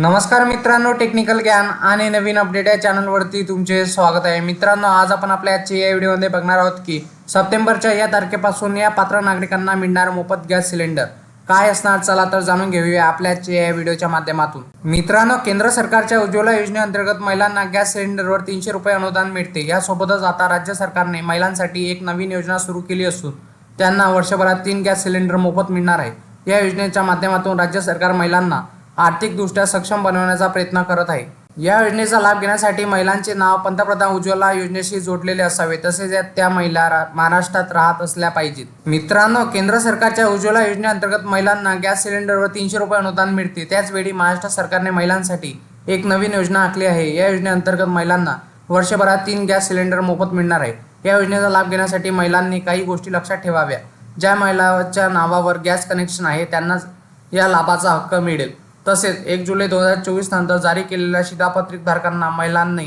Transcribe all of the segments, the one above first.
नमस्कार मित्रांनो टेक्निकल ज्ञान आणि नवीन अपडेट या चॅनलवरती तुमचे स्वागत आहे. मित्रांनो आज आपण आपल्या आजच्या या व्हिडिओमध्ये बघणार आहोत की सप्टेंबरच्या या तारखेपासून या पात्र नागरिकांना मिळणार मोफत गॅस सिलेंडर. काय असणार? चला तर जाणून घेऊया आपल्या आजच्या या व्हिडिओच्या माध्यमातून. मित्रांनो केंद्र सरकारच्या उज्ज्वला योजनेअंतर्गत महिलांना गॅस सिलेंडरवर तीनशे रुपये अनुदान मिळते. यासोबतच आता राज्य सरकारने महिलांसाठी एक नवीन योजना सुरू केली असून त्यांना वर्षभरात तीन गॅस सिलेंडर मोफत मिळणार आहे. या योजनेच्या माध्यमातून राज्य सरकार महिलांना आर्थिकदृष्ट्या सक्षम बनवण्याचा प्रयत्न करत आहे. या योजनेचा लाभ घेण्यासाठी महिलांचे नाव पंतप्रधान उज्ज्वला योजनेशी जोडलेले असावे तसेच त्या महिला महाराष्ट्रात राहत असल्या पाहिजेत. मित्रांनो केंद्र सरकारच्या उज्ज्वला योजनेअंतर्गत महिलांना गॅस सिलेंडरवर तीनशे रुपये अनुदान मिळते. त्याचवेळी महाराष्ट्र सरकारने महिलांसाठी एक नवीन योजना आखली आहे. या योजनेअंतर्गत महिलांना वर्षभरात तीन गॅस सिलेंडर मोफत मिळणार आहे. या योजनेचा लाभ घेण्यासाठी महिलांनी काही गोष्टी लक्षात ठेवाव्या. ज्या महिलाच्या नावावर गॅस कनेक्शन आहे त्यांनाच या लाभाचा हक्क मिळेल. तसेच एक जुलै दोन हजार चोवीस नंतर जारी केलेल्या शिधापत्रिक धारकांना महिलांनी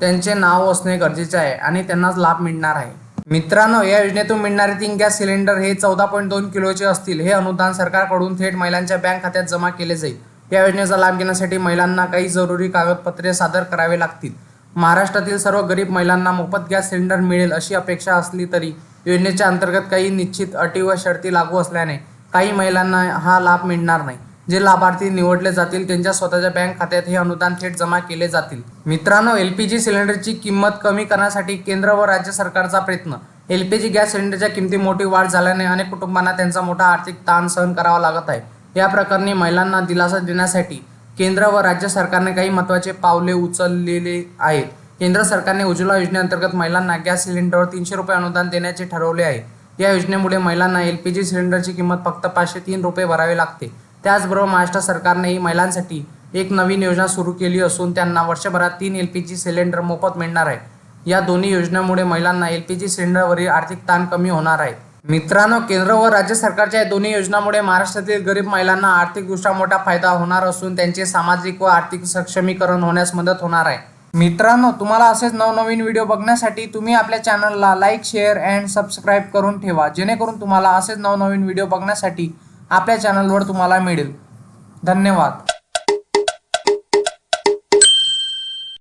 त्यांचे नाव असणे गरजेचे आहे आणि त्यांनाच लाभ मिळणार आहे. मित्रांनो या योजनेतून मिळणारे तीन गॅस सिलेंडर हे चौदा पॉईंट दोन किलोचे असतील. हे अनुदान सरकारकडून थेट महिलांच्या बँक खात्यात जमा केले जाईल. या योजनेचा लाभ घेण्यासाठी महिलांना काही जरुरी कागदपत्रे सादर करावे लागतील. महाराष्ट्रातील सर्व गरीब महिलांना मोफत गॅस सिलेंडर मिळेल अशी अपेक्षा असली तरी योजनेच्या अंतर्गत काही निश्चित अटी व शर्ती लागू असल्याने काही महिलांना हा लाभ मिळणार नाही. जे लाभार्थी निवडले जातील त्यांच्या स्वतःच्या बँक खात्यात हे अनुदान थेट जमा केले जातील. मित्रांनो एल पी जी सिलेंडरची किंमत कमी करण्यासाठी केंद्र व राज्य सरकारचा प्रयत्न. एल पी जी गॅस सिलेंडरच्या किमती मोठी वाढ झाल्याने अनेक कुटुंबांना त्यांचा मोठा आर्थिक ताण सहन करावा लागत आहे. या प्रकरणी महिलांना दिलासा देण्यासाठी केंद्र व राज्य सरकारने काही महत्त्वाचे पावले उचललेले आहेत. केंद्र सरकारने उज्ज्वला योजनेअंतर्गत महिलांना गॅस सिलेंडरवर तीनशे रुपये अनुदान देण्याचे ठरवले आहे. या योजनेमुळे महिलांना एल पी जी सिलेंडरची किंमत फक्त पाचशे तीन रुपये भरावी लागते. त्याचबरोबर महाराष्ट्र सरकारनेही महिलांसाठी एक नवीन योजना सुरू केली असून त्यांना वर्षभरात तीन एल पी जी सिलेंडर मोफत मिळणार आहे. या दोन्ही योजनांमुळे महिलांना एल पी जी सिलेंडरवरील आर्थिक ताण कमी होणार आहे. मित्रांनो केंद्र व राज्य सरकारच्या या दोन्ही योजनांमुळे महाराष्ट्रातील गरीब महिलांना आर्थिकदृष्ट्या मोठा फायदा होणार असून त्यांचे सामाजिक व आर्थिक सक्षमीकरण होण्यास मदत होणार आहे. मित्रांनो तुम्हाला असेच नवनवीन व्हिडिओ बघण्यासाठी तुम्ही आपल्या चॅनलला लाईक शेअर अँड सबस्क्राईब करून ठेवा. जेणेकरून तुम्हाला असेच नवनवीन व्हिडिओ बघण्यासाठी आपल्या चॅनलवर तुम्हाला मिळेल. धन्यवाद.